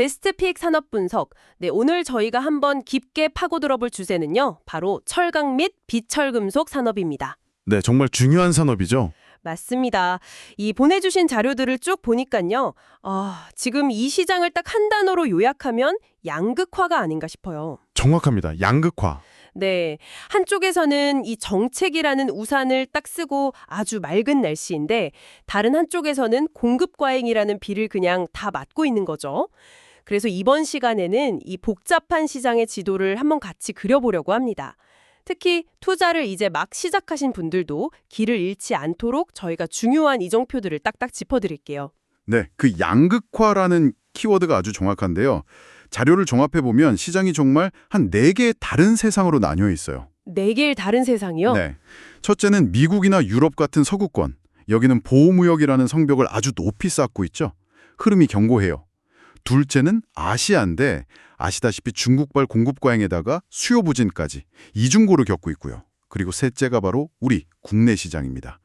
베스트 픽 산업 분석. 네, 오늘 저희가 한번 깊게 파고들어 볼 주제는요. 바로 철강 및 비철금속 산업입니다. 네, 정말 중요한 산업이죠. 맞습니다. 이 보내주신 자료들을 쭉 보니까요. 아, 지금 이 시장을 딱 한 단어로 요약하면 양극화가 아닌가 싶어요. 정확합니다. 양극화. 네. 한쪽에서는 이 정책이라는 우산을 딱 쓰고 아주 맑은 날씨인데 다른 한쪽에서는 공급 과잉이라는 비를 그냥 다 맞고 있는 거죠. 그래서 이번 시간에는 이 복잡한 시장의 지도를 한번 같이 그려보려고 합니다. 특히 투자를 이제 막 시작하신 분들도 길을 잃지 않도록 저희가 중요한 이정표들을 딱딱 짚어드릴게요. 네, 그 양극화라는 키워드가 아주 정확한데요. 자료를 종합해 보면 시장이 정말 한네 개의 다른 세상으로 나뉘어 있어요. 네 개의 다른 세상이요? 네. 첫째는 미국이나 유럽 같은 서구권. 여기는 보호무역이라는 성벽을 아주 높이 쌓고 있죠. 흐름이 견고해요. 둘째는 아시아인데 아시다시피 중국발 공급 과잉에다가 수요 부진까지 이중고를 겪고 있고요. 그리고 셋째가 바로 우리 국내 시장입니다.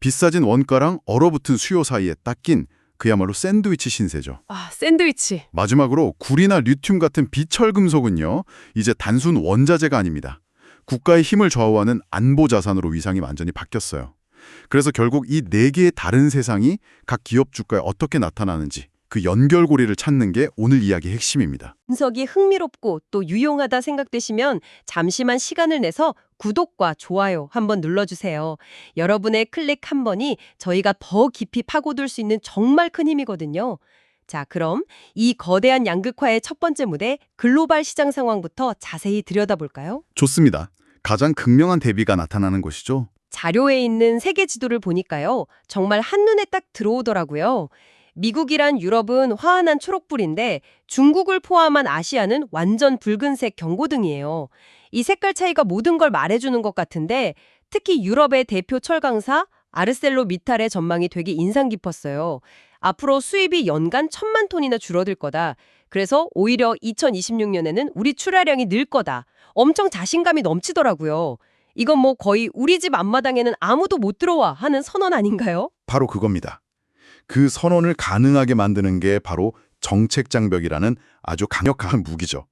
비싸진 원가랑 얼어붙은 수요 사이에 딱 낀 그야말로 샌드위치 신세죠. 아, 샌드위치. 마지막으로 구리나 리튬 같은 비철금속은요. 이제 단순 원자재가 아닙니다. 국가의 힘을 좌우하는 안보 자산으로 위상이 완전히 바뀌었어요. 그래서 결국 이 네 개의 다른 세상이 각 기업 주가에 어떻게 나타나는지 그 연결고리를 찾는 게 오늘 이야기의 핵심입니다. 분석이 흥미롭고 또 유용하다 생각되시면 잠시만 시간을 내서 구독과 좋아요 한번 눌러주세요. 여러분의 클릭 한 번이 저희가 더 깊이 파고들 수 있는 정말 큰 힘이거든요. 자, 그럼 이 거대한 양극화의 첫 번째 무대 글로벌 시장 상황부터 자세히 들여다볼까요? 좋습니다. 가장 극명한 대비가 나타나는 것이죠. 자료에 있는 세계 지도를 보니까요. 정말 한눈에 딱 들어오더라고요. 미국이란 유럽은 화한한 초록불인데 중국을 포함한 아시아는 완전 붉은색 경고등이에요. 이 색깔 차이가 모든 걸 말해주는 것 같은데 특히 유럽의 대표 철강사 아르셀로 미탈의 전망이 되게 인상 깊었어요. 앞으로 수입이 연간 천만 톤이나 줄어들 거다. 그래서 오히려 2026년에는 우리 출하량이 늘 거다. 엄청 자신감이 넘치더라고요. 이건 뭐 거의 우리 집 앞마당에는 아무도 못 들어와 하는 선언 아닌가요? 바로 그겁니다. 그 선언을 가능하게 만드는 게 바로 정책 장벽이라는 아주 강력한 무기죠.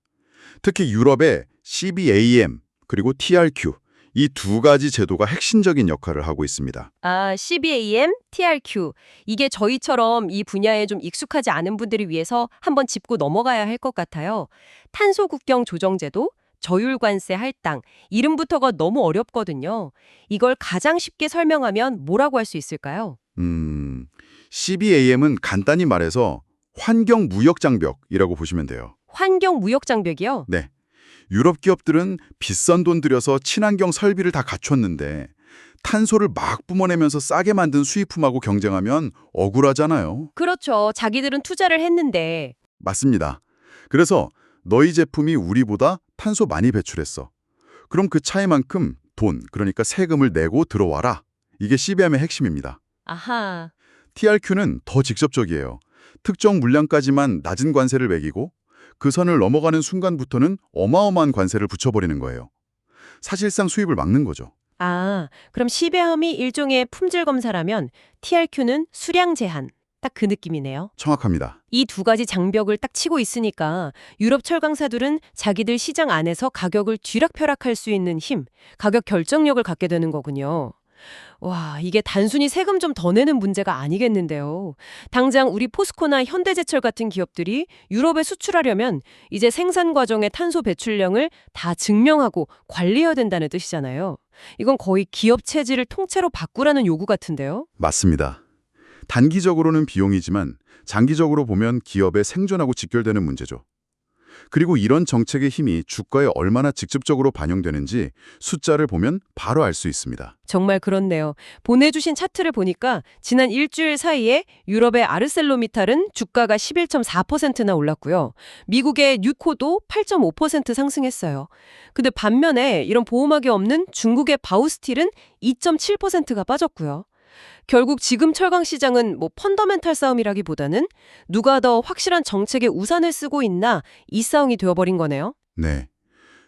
특히 유럽의 CBAM 그리고 TRQ 이 두 가지 제도가 핵심적인 역할을 하고 있습니다. 아, CBAM, TRQ. 이게 저희처럼 이 분야에 좀 익숙하지 않은 분들을 위해서 한번 짚고 넘어가야 할 것 같아요. 탄소 국경 조정 제도, 저율 관세 할당, 이름부터가 너무 어렵거든요. 이걸 가장 쉽게 설명하면 뭐라고 할 수 있을까요? 음, CBAM은 간단히 말해서 환경 무역 장벽이라고 보시면 돼요. 환경 무역 장벽이요? 네. 유럽 기업들은 비싼 돈 들여서 친환경 설비를 다 갖췄는데 탄소를 막 뿜어내면서 싸게 만든 수입품하고 경쟁하면 억울하잖아요. 그렇죠. 자기들은 투자를 했는데. 맞습니다. 그래서 너희 제품이 우리보다 탄소 많이 배출했어. 그럼 그 차이만큼 돈, 그러니까 세금을 내고 들어와라. 이게 CBAM의 핵심입니다. 아하. TRQ는 더 직접적이에요. 특정 물량까지만 낮은 관세를 매기고 그 선을 넘어가는 순간부터는 어마어마한 관세를 붙여버리는 거예요. 사실상 수입을 막는 거죠. 아, 그럼 CBAM이 일종의 품질 검사라면 TRQ는 수량 제한. 딱 그 느낌이네요. 정확합니다. 이 두 가지 장벽을 딱 치고 있으니까 유럽 철강사들은 자기들 시장 안에서 가격을 쥐락펴락할 수 있는 힘, 가격 결정력을 갖게 되는 거군요. 와, 이게 단순히 세금 좀 더 내는 문제가 아니겠는데요. 당장 우리 포스코나 현대제철 같은 기업들이 유럽에 수출하려면 이제 생산 과정의 탄소 배출량을 다 증명하고 관리해야 된다는 뜻이잖아요. 이건 거의 기업 체질을 통째로 바꾸라는 요구 같은데요. 맞습니다. 단기적으로는 비용이지만 장기적으로 보면 기업의 생존하고 직결되는 문제죠. 그리고 이런 정책의 힘이 주가에 얼마나 직접적으로 반영되는지 숫자를 보면 바로 알 수 있습니다. 정말 그렇네요. 보내주신 차트를 보니까 지난 일주일 사이에 유럽의 아르셀로미탈은 주가가 11.4%나 올랐고요. 미국의 뉴코도 8.5% 상승했어요. 근데 반면에 이런 보호막이 없는 중국의 바우스틸은 2.7%가 빠졌고요. 결국 지금 철강 시장은 뭐 펀더멘탈 싸움이라기보다는 누가 더 확실한 정책의 우산을 쓰고 있나 이 싸움이 되어버린 거네요. 네.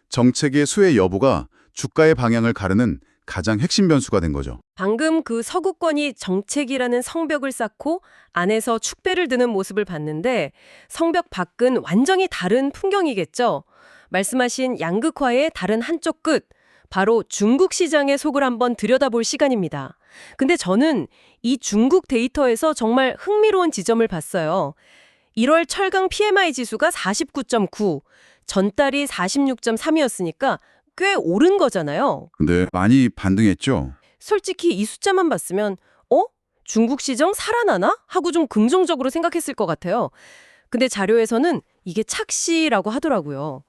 정책의 수혜 여부가 주가의 방향을 가르는 가장 핵심 변수가 된 거죠. 방금 그 서구권이 정책이라는 성벽을 쌓고 안에서 축배를 드는 모습을 봤는데 성벽 밖은 완전히 다른 풍경이겠죠. 말씀하신 양극화의 다른 한쪽 끝, 바로 중국 시장의 속을 한번 들여다볼 시간입니다. 근데 저는 이 중국 데이터에서 정말 흥미로운 지점을 봤어요. 1월 철강 PMI 지수가 49.9, 전달이 46.3이었으니까 꽤 오른 거잖아요. 근데 많이 반등했죠. 솔직히 이 숫자만 봤으면 어? 중국 시장 살아나나? 하고 좀 긍정적으로 생각했을 것 같아요. 근데 자료에서는 이게 착시라고 하더라고요.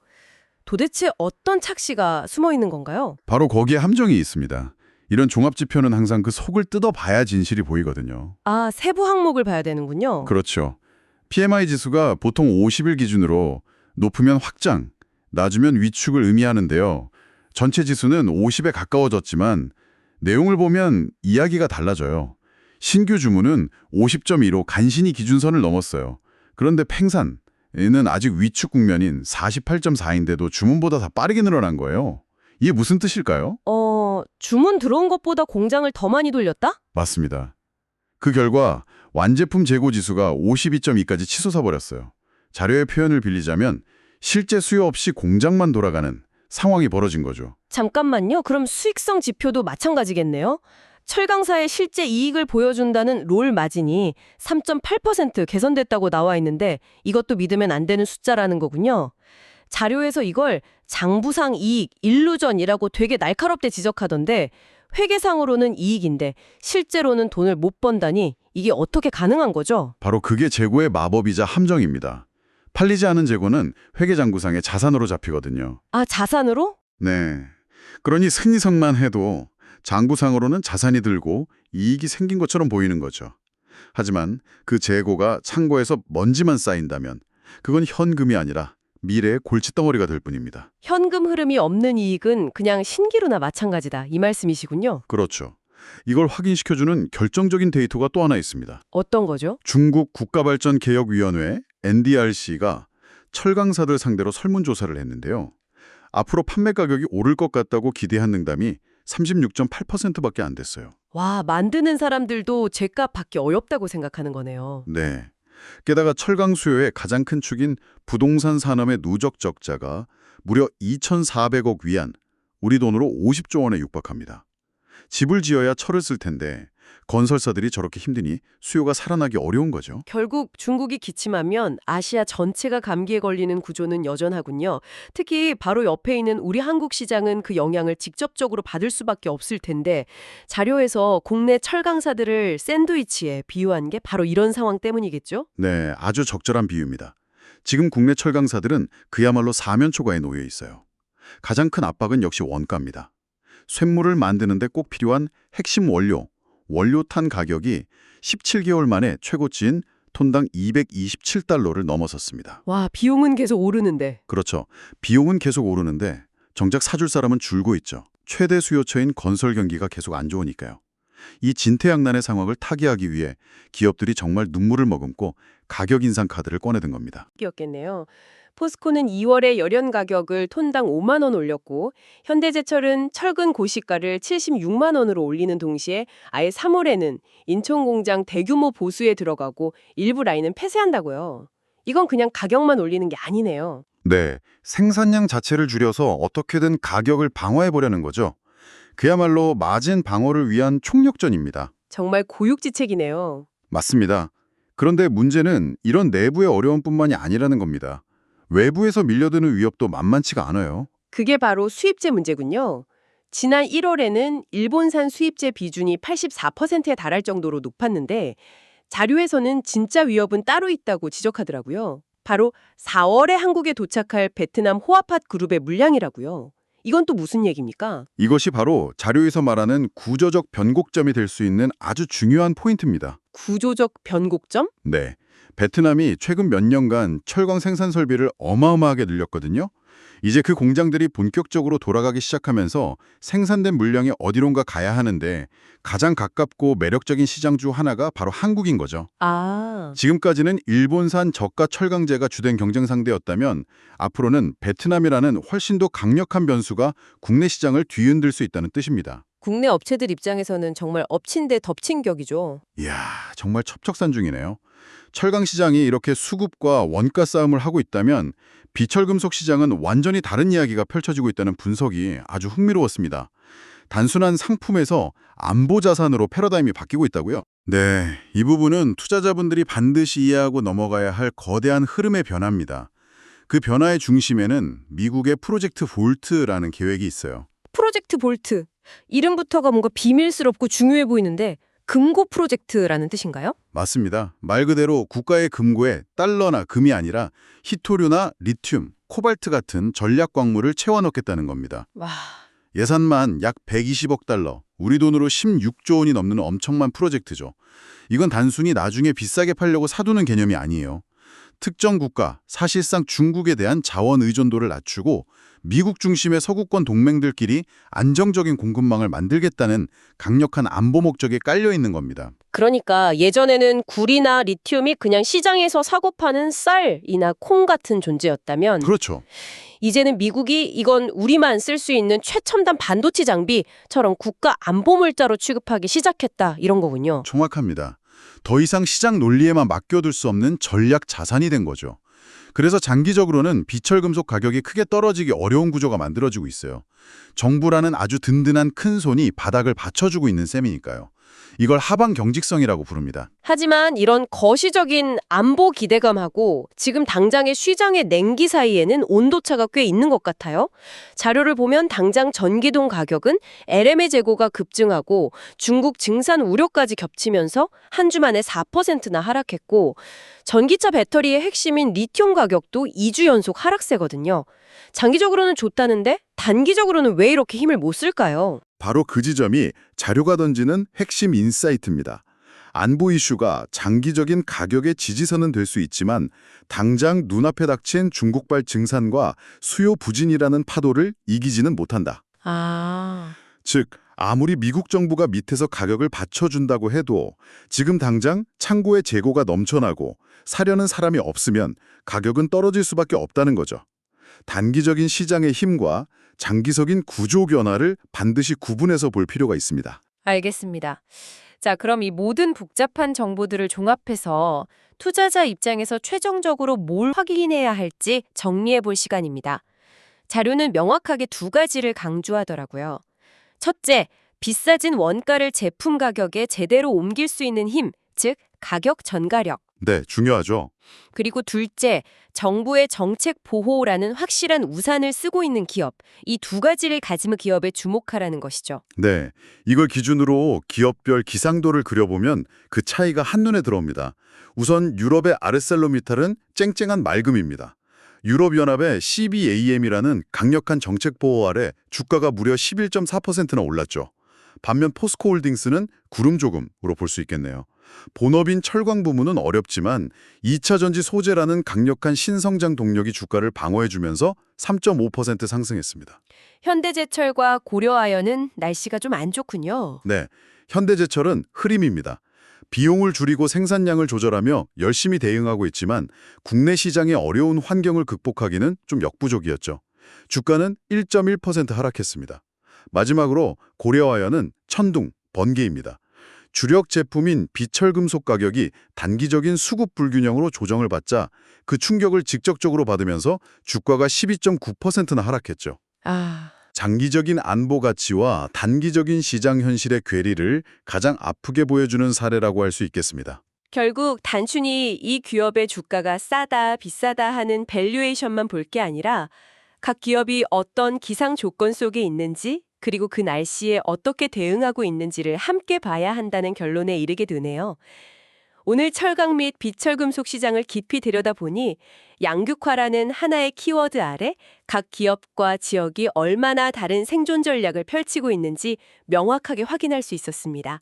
도대체 어떤 착시가 숨어 있는 건가요? 바로 거기에 함정이 있습니다. 이런 종합지표는 항상 그 속을 뜯어봐야 진실이 보이거든요. 아, 세부 항목을 봐야 되는군요. 그렇죠. PMI 지수가 보통 50일 기준으로 높으면 확장, 낮으면 위축을 의미하는데요. 전체 지수는 50에 가까워졌지만 내용을 보면 이야기가 달라져요. 신규 주문은 50.2로 간신히 기준선을 넘었어요. 그런데 팽산 은 아직 위축 국면인 48.4인데도 주문보다 더 빠르게 늘어난 거예요. 이게 무슨 뜻일까요? 어, 주문 들어온 것보다 공장을 더 많이 돌렸다? 맞습니다. 그 결과 완제품 재고 지수가 52.2까지 치솟아 버렸어요. 자료의 표현을 빌리자면 실제 수요 없이 공장만 돌아가는 상황이 벌어진 거죠. 잠깐만요. 그럼 수익성 지표도 마찬가지겠네요. 철강사의 실제 이익을 보여준다는 롤 마진이 3.8% 개선됐다고 나와 있는데 이것도 믿으면 안 되는 숫자라는 거군요. 자료에서 이걸 장부상 이익, 일루전이라고 되게 날카롭게 지적하던데 회계상으로는 이익인데 실제로는 돈을 못 번다니 이게 어떻게 가능한 거죠? 바로 그게 재고의 마법이자 함정입니다. 팔리지 않은 재고는 회계장구상의 자산으로 잡히거든요. 아, 자산으로? 네. 그러니 승리성만 해도 장부상으로는 자산이 들고 이익이 생긴 것처럼 보이는 거죠. 하지만 그 재고가 창고에서 먼지만 쌓인다면 그건 현금이 아니라 미래의 골칫덩어리가 될 뿐입니다. 현금 흐름이 없는 이익은 그냥 신기루나 마찬가지다. 이 말씀이시군요. 그렇죠. 이걸 확인시켜주는 결정적인 데이터가 또 하나 있습니다. 어떤 거죠? 중국 국가발전개혁위원회 NDRC가 철강사들 상대로 설문조사를 했는데요. 앞으로 판매 가격이 오를 것 같다고 기대한 능담이 36.8%밖에 안 됐어요. 와, 만드는 사람들도 제값 받기 어렵다고 생각하는 거네요. 네. 게다가 철강 수요의 가장 큰 축인 부동산 산업의 누적 적자가 무려 2,400억 위안, 우리 돈으로 50조 원에 육박합니다. 집을 지어야 철을 쓸 텐데 건설사들이 저렇게 힘드니 수요가 살아나기 어려운 거죠. 결국 중국이 기침하면 아시아 전체가 감기에 걸리는 구조는 여전하군요. 특히 바로 옆에 있는 우리 한국 시장은 그 영향을 직접적으로 받을 수밖에 없을 텐데 자료에서 국내 철강사들을 샌드위치에 비유한 게 바로 이런 상황 때문이겠죠? 네, 아주 적절한 비유입니다. 지금 국내 철강사들은 그야말로 사면초가에 놓여 있어요. 가장 큰 압박은 역시 원가입니다. 쇳물을 만드는 데 꼭 필요한 핵심 원료, 원료탄 가격이 17개월 만에 최고치인 톤당 227달러를 넘어섰습니다. 와, 비용은 계속 오르는데. 그렇죠. 비용은 계속 오르는데 정작 사줄 사람은 줄고 있죠. 최대 수요처인 건설 경기가 계속 안 좋으니까요. 이 진퇴양난의 상황을 타개하기 위해 기업들이 정말 눈물을 머금고 가격 인상 카드를 꺼내든 겁니다. 였겠네요. 포스코는 2월에 열연 가격을 톤당 5만 원 올렸고 현대제철은 철근 고시가를 76만 원으로 올리는 동시에 아예 3월에는 인천 공장 대규모 보수에 들어가고 일부 라인은 폐쇄한다고요. 이건 그냥 가격만 올리는 게 아니네요. 네, 생산량 자체를 줄여서 어떻게든 가격을 방어해 보려는 거죠. 그야말로 마진 방어를 위한 총력전입니다. 정말 고육지책이네요. 맞습니다. 그런데 문제는 이런 내부의 어려움뿐만이 아니라는 겁니다. 외부에서 밀려드는 위협도 만만치가 않아요. 그게 바로 수입제 문제군요. 지난 1월에는 일본산 수입제 비중이 84%에 달할 정도로 높았는데 자료에서는 진짜 위협은 따로 있다고 지적하더라고요. 바로 4월에 한국에 도착할 베트남 호아팟 그룹의 물량이라고요. 이건 또 무슨 얘기입니까? 이것이 바로 자료에서 말하는 구조적 변곡점이 될 수 있는 아주 중요한 포인트입니다. 구조적 변곡점? 네. 베트남이 최근 몇 년간 철강 생산 설비를 어마어마하게 늘렸거든요. 이제 그 공장들이 본격적으로 돌아가기 시작하면서 생산된 물량이 어디론가 가야 하는데 가장 가깝고 매력적인 시장 중 하나가 바로 한국인 거죠. 아, 지금까지는 일본산 저가 철강제가 주된 경쟁 상대였다면 앞으로는 베트남이라는 훨씬 더 강력한 변수가 국내 시장을 뒤흔들 수 있다는 뜻입니다. 국내 업체들 입장에서는 정말 엎친 데 덮친 격이죠. 이야, 정말 첩첩산 중이네요. 철강 시장이 이렇게 수급과 원가 싸움을 하고 있다면 비철금속 시장은 완전히 다른 이야기가 펼쳐지고 있다는 분석이 아주 흥미로웠습니다. 단순한 상품에서 안보 자산으로 패러다임이 바뀌고 있다고요? 네, 이 부분은 투자자분들이 반드시 이해하고 넘어가야 할 거대한 흐름의 변화입니다. 그 변화의 중심에는 미국의 프로젝트 볼트라는 계획이 있어요. 프로젝트 볼트. 이름부터가 뭔가 비밀스럽고 중요해 보이는데 금고 프로젝트라는 뜻인가요? 맞습니다. 말 그대로 국가의 금고에 달러나 금이 아니라 히토류나 리튬, 코발트 같은 전략 광물을 채워넣겠다는 겁니다. 와, 예산만 약 120억 달러, 우리 돈으로 16조 원이 넘는 엄청난 프로젝트죠. 이건 단순히 나중에 비싸게 팔려고 사두는 개념이 아니에요. 특정 국가, 사실상 중국에 대한 자원 의존도를 낮추고 미국 중심의 서구권 동맹들끼리 안정적인 공급망을 만들겠다는 강력한 안보 목적에 깔려 있는 겁니다. 그러니까 예전에는 굴이나 리튬이 그냥 시장에서 사고 파는 쌀이나 콩 같은 존재였다면 그렇죠. 이제는 미국이 이건 우리만 쓸 수 있는 최첨단 반도체 장비처럼 국가 안보 물자로 취급하기 시작했다 이런 거군요. 정확합니다. 더 이상 시장 논리에만 맡겨둘 수 없는 전략 자산이 된 거죠. 그래서 장기적으로는 비철금속 가격이 크게 떨어지기 어려운 구조가 만들어지고 있어요. 정부라는 아주 든든한 큰 손이 바닥을 받쳐주고 있는 셈이니까요. 이걸 하방 경직성이라고 부릅니다. 하지만 이런 거시적인 안보 기대감하고 지금 당장의 시장의 냉기 사이에는 온도차가 꽤 있는 것 같아요. 자료를 보면 당장 전기동 가격은 LM의 재고가 급증하고 중국 증산 우려까지 겹치면서 한 주 만에 4%나 하락했고 전기차 배터리의 핵심인 리튬 가격도 2주 연속 하락세거든요. 장기적으로는 좋다는데 단기적으로는 왜 이렇게 힘을 못 쓸까요? 바로 그 지점이 자료가 던지는 핵심 인사이트입니다. 안보 이슈가 장기적인 가격의 지지선은 될 수 있지만 당장 눈앞에 닥친 중국발 증산과 수요 부진이라는 파도를 이기지는 못한다. 아... 즉 아무리 미국 정부가 밑에서 가격을 받쳐준다고 해도 지금 당장 창고에 재고가 넘쳐나고 사려는 사람이 없으면 가격은 떨어질 수밖에 없다는 거죠. 단기적인 시장의 힘과 장기적인 구조 변화를 반드시 구분해서 볼 필요가 있습니다. 알겠습니다. 자, 그럼 이 모든 복잡한 정보들을 종합해서 투자자 입장에서 최종적으로 뭘 확인해야 할지 정리해 볼 시간입니다. 자료는 명확하게 두 가지를 강조하더라고요. 첫째, 비싸진 원가를 제품 가격에 제대로 옮길 수 있는 힘, 즉 가격 전가력. 네, 중요하죠. 그리고 둘째, 정부의 정책 보호라는 확실한 우산을 쓰고 있는 기업. 이 두 가지를 가진 기업에 주목하라는 것이죠. 네, 이걸 기준으로 기업별 기상도를 그려보면 그 차이가 한눈에 들어옵니다. 우선 유럽의 아르셀로미탈은 쨍쨍한 맑음입니다. 유럽연합의 CBAM이라는 강력한 정책 보호 아래 주가가 무려 11.4%나 올랐죠. 반면 포스코홀딩스는 구름조금으로 볼 수 있겠네요. 본업인 철광 부문은 어렵지만 2차 전지 소재라는 강력한 신성장 동력이 주가를 방어해주면서 3.5% 상승했습니다. 현대제철과 고려아연은 날씨가 좀 안 좋군요. 네, 현대제철은 흐림입니다. 비용을 줄이고 생산량을 조절하며 열심히 대응하고 있지만 국내 시장의 어려운 환경을 극복하기는 좀 역부족이었죠. 주가는 1.1% 하락했습니다. 마지막으로 고려아연은 천둥, 번개입니다. 주력 제품인 비철금속 가격이 단기적인 수급 불균형으로 조정을 받자 그 충격을 직접적으로 받으면서 주가가 12.9%나 하락했죠. 아, 장기적인 안보 가치와 단기적인 시장 현실의 괴리를 가장 아프게 보여주는 사례라고 할 수 있겠습니다. 결국 단순히 이 기업의 주가가 싸다, 비싸다 하는 밸류에이션만 볼 게 아니라 각 기업이 어떤 기상 조건 속에 있는지 그리고 그 날씨에 어떻게 대응하고 있는지를 함께 봐야 한다는 결론에 이르게 되네요. 오늘 철강 및 비철금속 시장을 깊이 들여다보니 양극화라는 하나의 키워드 아래 각 기업과 지역이 얼마나 다른 생존 전략을 펼치고 있는지 명확하게 확인할 수 있었습니다.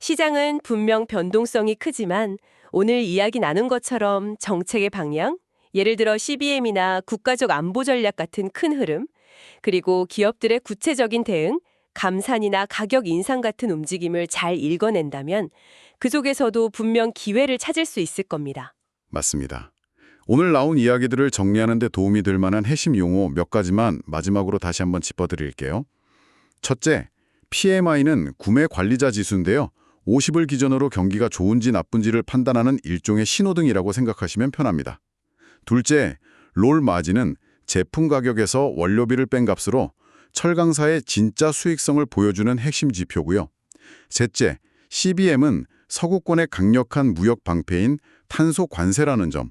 시장은 분명 변동성이 크지만 오늘 이야기 나눈 것처럼 정책의 방향, 예를 들어 CBM이나 국가적 안보 전략 같은 큰 흐름, 그리고 기업들의 구체적인 대응, 감산이나 가격 인상 같은 움직임을 잘 읽어낸다면 그 속에서도 분명 기회를 찾을 수 있을 겁니다. 맞습니다. 오늘 나온 이야기들을 정리하는 데 도움이 될 만한 핵심 용어 몇 가지만 마지막으로 다시 한번 짚어드릴게요. 첫째, PMI는 구매 관리자 지수인데요. 50을 기준으로 경기가 좋은지 나쁜지를 판단하는 일종의 신호등이라고 생각하시면 편합니다. 둘째, 롤 마진은 제품 가격에서 원료비를 뺀 값으로 철강사의 진짜 수익성을 보여주는 핵심 지표고요. 셋째, CBM은 서구권의 강력한 무역 방패인 탄소 관세라는 점.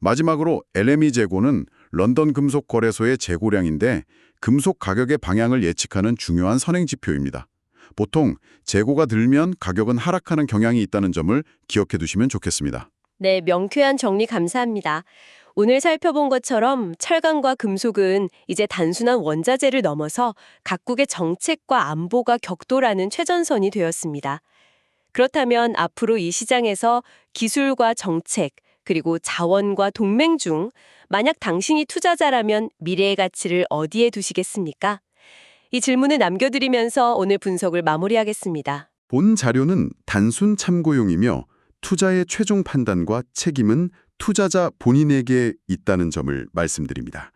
마지막으로 LME 재고는 런던 금속 거래소의 재고량인데 금속 가격의 방향을 예측하는 중요한 선행 지표입니다. 보통 재고가 들면 가격은 하락하는 경향이 있다는 점을 기억해 두시면 좋겠습니다. 네, 명쾌한 정리 감사합니다. 오늘 살펴본 것처럼 철강과 금속은 이제 단순한 원자재를 넘어서 각국의 정책과 안보가 격돌하는 최전선이 되었습니다. 그렇다면 앞으로 이 시장에서 기술과 정책, 그리고 자원과 동맹 중 만약 당신이 투자자라면 미래의 가치를 어디에 두시겠습니까? 이 질문을 남겨드리면서 오늘 분석을 마무리하겠습니다. 본 자료는 단순 참고용이며 투자의 최종 판단과 책임은 투자자 본인에게 있다는 점을 말씀드립니다.